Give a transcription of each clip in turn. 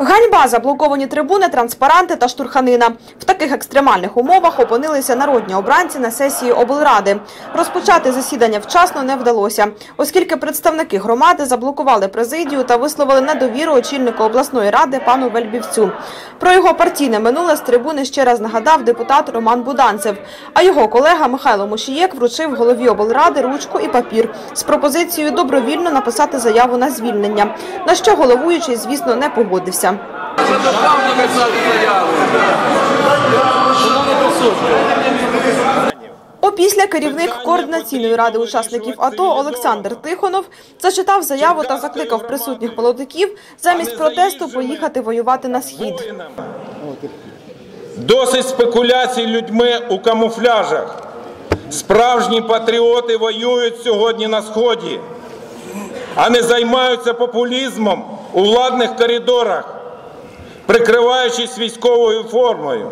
Ганьба, заблоковані трибуни, транспаранти та штурханина. В таких екстремальних умовах опинилися народні обранці на сесії облради. Розпочати засідання вчасно не вдалося, оскільки представники громади заблокували президію та висловили недовіру очільнику обласної ради пану Вельбівцю. Про його партійне минуле з трибуни ще раз нагадав депутат Роман Буданцев. А його колега Михайло Мушієк вручив голові облради ручку і папір з пропозицією добровільно написати заяву на звільнення. На що головуючий, звісно, не погодився. Опісля керівник координаційної ради учасників АТО Олександр Тихонов зачитав заяву та закликав присутніх молодиків замість протесту поїхати воювати на схід. Досить спекуляцій людьми у камуфляжах. Справжні патріоти воюють сьогодні на сході, а не займаються популізмом у владних коридорах, прикриваючись військовою формою.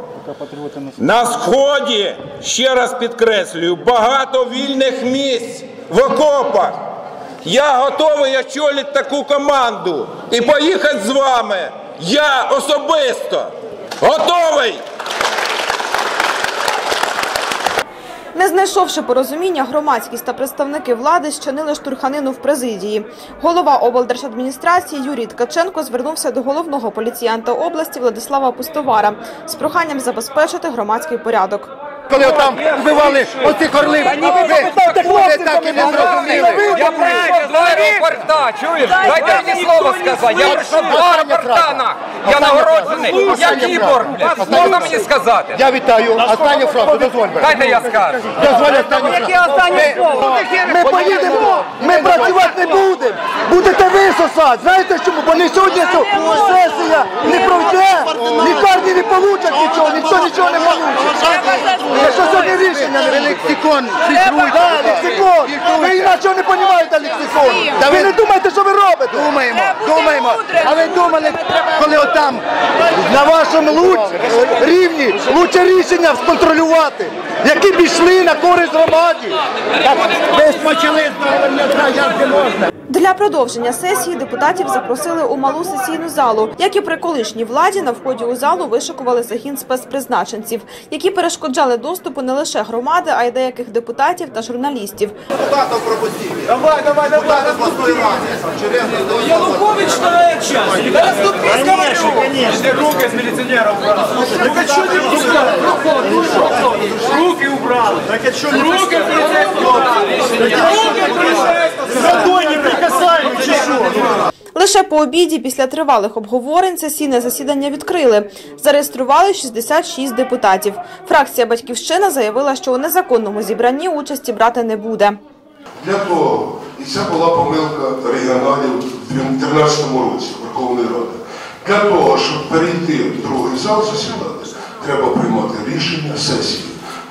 На сході, ще раз підкреслюю, багато вільних місць в окопах. Я готовий очолити таку команду і поїхати з вами. Я особисто готовий. Не знайшовши порозуміння, громадськість та представники влади щинили штурханину в президії. Голова облдержадміністрації Юрій Ткаченко звернувся до головного поліціянта області Владислава Пустовара з проханням забезпечити громадський порядок. Коли там вбивали оцих орлів, ви, ви так і не зрозуміли. Я прийшов два аеропорта, чуєш? Дайте мені слово сказати. Я прийшов два аеропорта. Я нагороджений. Я кіборг. Можна мені сказати? Я вітаю. Останню фразу, дозволь. Дайте я скажу. Дозволь останню фразу. Ми поїдемо, ми працювати не будемо. Будете ви сосати. Знаєте чому? Бо не сьогодні сесія не пройде, лікарні не получать нічого, ніхто нічого не получить. Рішення лексикон, да, лексикон. Ви іначе не розумієте лексикон. Ви не думаєте, що ви робите. Думаємо, думаємо. А ви думали, коли отам на вашому луч- рівні лучше рішення сконтролювати, які б йшли на користь громаді. Так, ви ж почали, як не можна. Для продовження сесії депутатів запросили у малу сесійну залу. Як і при колишній владі, на вході у залу вишикували загін спецпризначенців, які перешкоджали доступу не лише громади, а й деяких депутатів та журналістів. Депутатів пропустіть. Давай, давай, давай. Янукович. Да наступи, говорю. Конечно, руки с милиционера убрали. Так а что не пускали? Руки убрали. Так а что не Руки Руки не прикасаем, чешу. Лише по обіді після тривалих обговорень сесійне засідання відкрили. Зареєстрували 66 депутатів. Фракція «Батьківщина» заявила, що у незаконному зібранні участі брати не буде. Для того, і це була помилка регіоналів в 2013 році Верховної Ради. Для того, щоб перейти в другий зал засідати, треба приймати рішення сесії.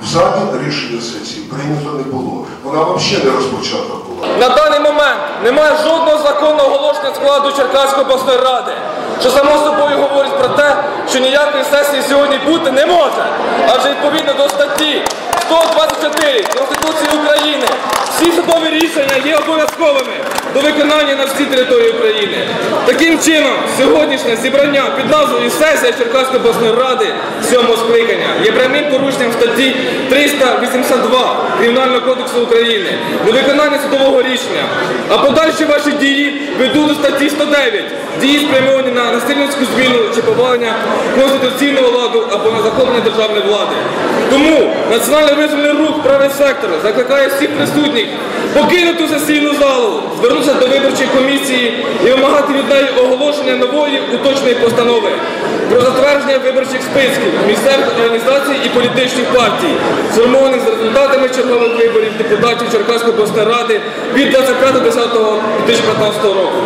В залі рішення сесії прийнято не було. Вона взагалі не розпочата була. Немає жодного законного оголошення складу Черкаської обласної ради, що само собою говорить про те, що ніякої сесії сьогодні бути не може. Адже відповідно до статті 124 Конституції України всі судові рішення є обов'язковими до виконання на всій території України. Таким чином, сьогоднішнє зібрання під назвою Сесія Черкаської обласної ради сьомого скликання є прямим порушенням статті 382 Кримінального кодексу України до виконання судового рішення. А подальші ваші дії ведуть до статті 109 дії спрямовані на насильницьку зміну чи повалення конституційного ладу або на захоплення державної влади. Тому Національний визвольний рух правий сектор закликає всіх присутніх покинути сесійну залу, звернутися до виборчої комісії і вимагати від неї оголошення нової уточної постанови про затвердження виборчих списків місцевих організацій і політичних партій, сформованих за результатами чергових виборів депутатів Черкаської обласної ради від 25.10.2015 року.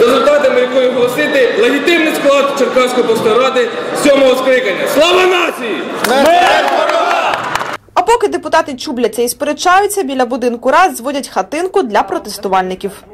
За результатами якої оголосити легітимний склад Черкаської обласної ради сьомого скликання. Слава нації! Поки депутати чубляться і сперечаються, біля будинку рад зводять хатинку для протестувальників.